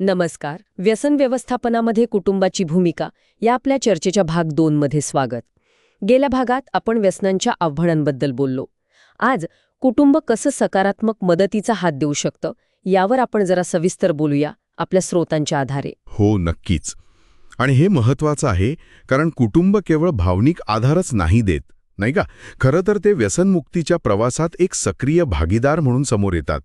नमस्कार. व्यसन व्यवस्थापनामध्ये कुटुंबाची भूमिका या आपल्या चर्चेच्या भाग दोनमध्ये स्वागत. गेल्या भागात आपण व्यसनांच्या आव्हानांबद्दल बोललो. आज कुटुंब कसं सकारात्मक मदतीचा हात देऊ शकतं यावर आपण जरा सविस्तर बोलूया आपल्या स्रोतांच्या आधारे. हो नक्कीच. आणि हे महत्वाचं आहे कारण कुटुंब केवळ भावनिक आधारच नाही देत नाही का? खरं तर ते व्यसनमुक्तीच्या प्रवासात एक सक्रिय भागीदार म्हणून समोर येतात.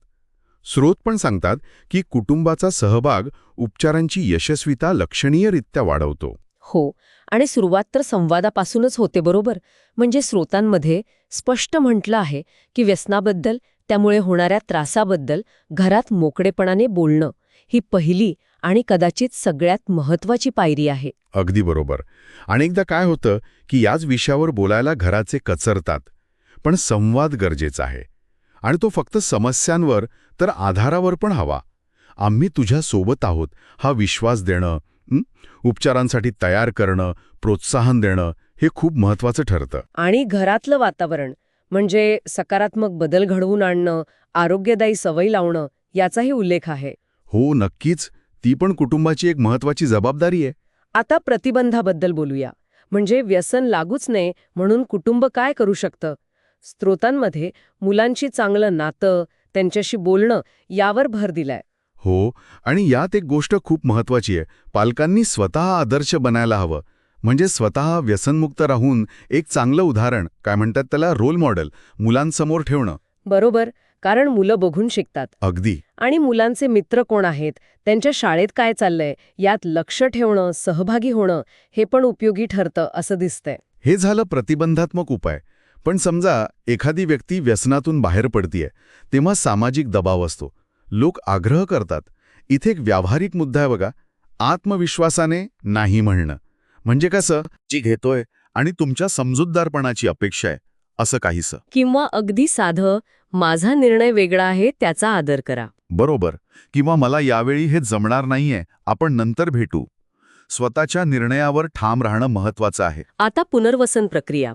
स्रोत पण सांगतात की कुटुंबाचा सहभाग उपचारांची यशस्वीता लक्षणीयरित्या वाढवतो. हो आणि सुरुवात तर संवादापासूनच होते बरोबर? म्हणजे स्रोतांमध्ये स्पष्ट म्हटलं आहे की व्यसनाबद्दल त्यामुळे होणाऱ्या त्रासाबद्दल घरात मोकळेपणाने बोलणं ही पहिली आणि कदाचित सगळ्यात महत्वाची पायरी आहे. अगदी बरोबर. अनेकदा काय होतं की याच विषयावर बोलायला घराचे कचरतात पण संवाद गरजेचा आहे. आणि तो फक्त समस्यांवर तर आधारावर पण हवा. आम्ही तुझ्या सोबत आहोत हा विश्वास देणं? उपचारांसाठी तयार करणं प्रोत्साहन देणं हे खूप महत्वाचं ठरतं. आणि घरातलं वातावरण म्हणजे सकारात्मक बदल घडवून आणणं आरोग्यदायी सवय लावणं याचाही उल्लेख आहे. हो नक्कीच. ती पण कुटुंबाची एक महत्वाची जबाबदारी आहे. आता प्रतिबंधाबद्दल बोलूया. म्हणजे व्यसन लागूच नये म्हणून कुटुंब काय करू शकतं? स्त्रोतांमध्ये मुलांशी चांगलं नातं त्यांच्याशी बोलणं यावर भर दिलाय. हो आणि यात एक गोष्ट खूप महत्वाची आहे. पालकांनी स्वतः आदर्श बनायला हवं. म्हणजे स्वतः व्यसनमुक्त राहून एक चांगलं उदाहरण काय म्हणतात त्याला रोल मॉडेल मुलांसमोर ठेवणं. बरोबर कारण मुलं बघून शिकतात. अगदी. आणि मुलांचे मित्र कोण आहेत त्यांच्या शाळेत काय चाललंय यात लक्ष ठेवणं सहभागी होणं हे पण उपयोगी ठरतं असं दिसतंय. हे झालं प्रतिबंधात्मक उपाय. पण समजा एखादी व्यक्ती व्यसनातून बाहेर पडतीये तेव्हा सामाजिक दबाव असतो. लोक आग्रह करतात. इथे एक व्यावहारिक मुद्दा आहे बघा. आत्मविश्वासाने नाही म्हणणं. म्हणजे कसं? जी घेतोय आणि तुमच्या समजूतदारपणाची अपेक्षा आहे. असं काहीसं. किंवा अगदी साधं माझा निर्णय वेगळा आहे त्याचा आदर करा. बरोबर. किंवा मला यावेळी हे जमणार नाहीये आपण नंतर भेटू. स्वतःच्या निर्णयावर ठाम राहणं महत्वाचं आहे. आता पुनर्वसन प्रक्रिया.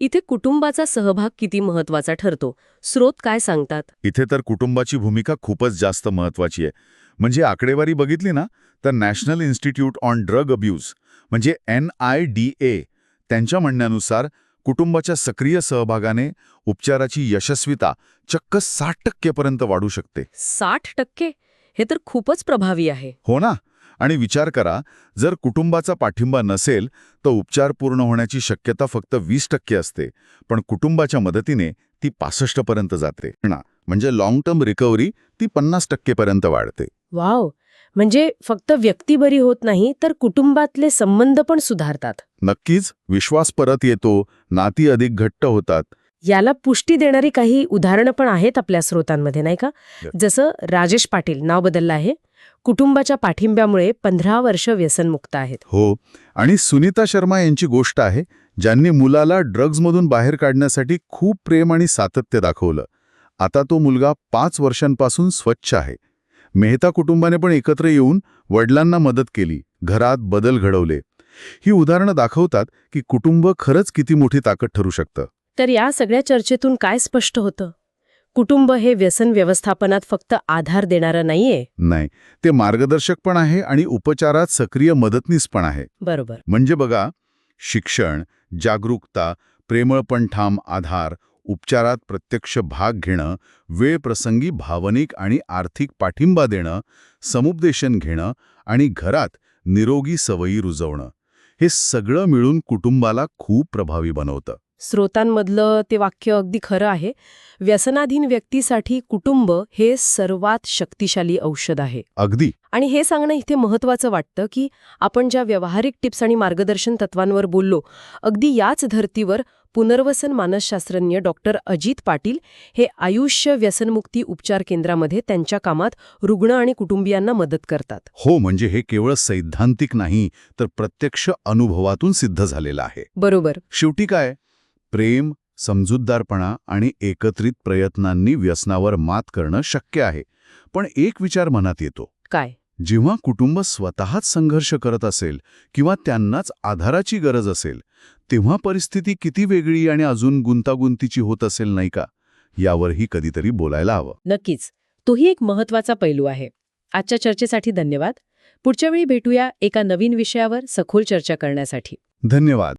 इथे कुटुंबाचा सहभाग किती महत्त्वाचा ठरतो? स्रोत काय सांगतात? इथे तर कुटुंबाची भूमिका खूपच जास्त महत्वाची आहे. म्हणजे आकडेवारी बघितली ना तर national institute on drug abuse म्हणजे एन आय डी ए त्यांच्या म्हणण्यानुसार कुटुंबाच्या सक्रिय सहभागाने उपचाराची यशस्वीता चक्क साठ टक्केपर्यंत वाढू शकते. साठ टक्के? हे तर खूपच प्रभावी आहे. हो ना. आणि विचार करा जर कुटुंबाचा पाठिंबा नसेल तर उपचार पूर्ण होण्याची शक्यता फक्त वीस टक्के असते. पण कुटुंबाच्या मदतीने ती पासष्ट पर्यंत जाते. ना म्हणजे लॉंग टर्म रिकव्हरी ती पन्नास टक्केपर्यंत वाढते. वाव! म्हणजे फक्त व्यक्ती बरी होत नाही तर कुटुंबातले संबंध पण सुधारतात. नक्कीच विश्वास परत येतो नाती अधिक घट्ट होतात. याला पुष्टी देणारी काही उदाहरणं पण आहेत आपल्या स्रोतांमध्ये नाही का? जसं राजेश पाटील नाव बदललं आहे. कुटुंबाच्या पाठिंब्यामुळे पंधरा वर्ष व्यसनमुक्त आहेत. हो. आणि सुनीता शर्मा यांची गोष्ट आहे ज्यांनी मुलाला ड्रग्जमधून बाहेर काढण्यासाठी खूप प्रेम आणि सातत्य दाखवलं. आता तो मुलगा पाच वर्षांपासून स्वच्छ आहे. मेहता कुटुंबाने पण एकत्र येऊन वडिलांना मदत केली घरात बदल घडवले. ही उदाहरणं दाखवतात की कुटुंब खरंच किती मोठी ताकद ठरू शकतं. तर या सगळ्या चर्चेतून काय स्पष्ट होतं? कुटुंब हे व्यसन व्यवस्थापनात फक्त आधार देणारं नाहीये? नाही ते मार्गदर्शक पण आहे आणि उपचारात सक्रिय मदतनीस पण आहे. बरोबर. म्हणजे बघा शिक्षण जागरूकता प्रेमळ पण ठाम आधार उपचारात प्रत्यक्ष भाग घेणं वेळ प्रसंगी भावनिक आणि आर्थिक पाठिंबा देणं समुपदेशन घेणं आणि घरात निरोगी सवयी रुजवणं हे सगळं मिळून कुटुंबाला खूप प्रभावी बनवतं. स्रोतांमधलं ते वाक्य अगदी खरं आहे. व्यसनाधीन व्यक्तीसाठी कुटुंब हे सर्वात शक्तिशाली औषध आहे. अगदी. आणि हे सांगणं इथे महत्वाचं वाटतं की आपण ज्या व्यावहारिक टिप्स आणि मार्गदर्शन तत्वांवर बोललो अगदी याच धर्तीवर पुनर्वसन मानसशास्त्रज्ञ डॉक्टर अजित पाटील हे आयुष्य व्यसनमुक्ती उपचार केंद्रामध्ये त्यांच्या कामात रुग्ण आणि कुटुंबियांना मदत करतात. हो म्हणजे हे केवळ सैद्धांतिक नाही तर प्रत्यक्ष अनुभवातून सिद्ध झालेलं आहे. बरोबर. शेवटी काय? प्रेम समजूतदारपणा आणि एकत्रित प्रयत्नांनी व्यसनावर मात करणं शक्य आहे. पण एक विचार मनात येतो. काय? जेव्हा कुटुंब स्वतःच संघर्ष करत असेल किंवा त्यांनाच आधाराची गरज असेल तेव्हा परिस्थिती किती वेगळी आणि अजून गुंतागुंतीची होत असेल नाही का? यावरही कधीतरी बोलायला हवं. नक्कीच. तोही एक महत्त्वाचा पैलू आहे. आजच्या चर्चेसाठी धन्यवाद. पुढच्या वेळी भेटूया एका नवीन विषयावर सखोल चर्चा करण्यासाठी. धन्यवाद.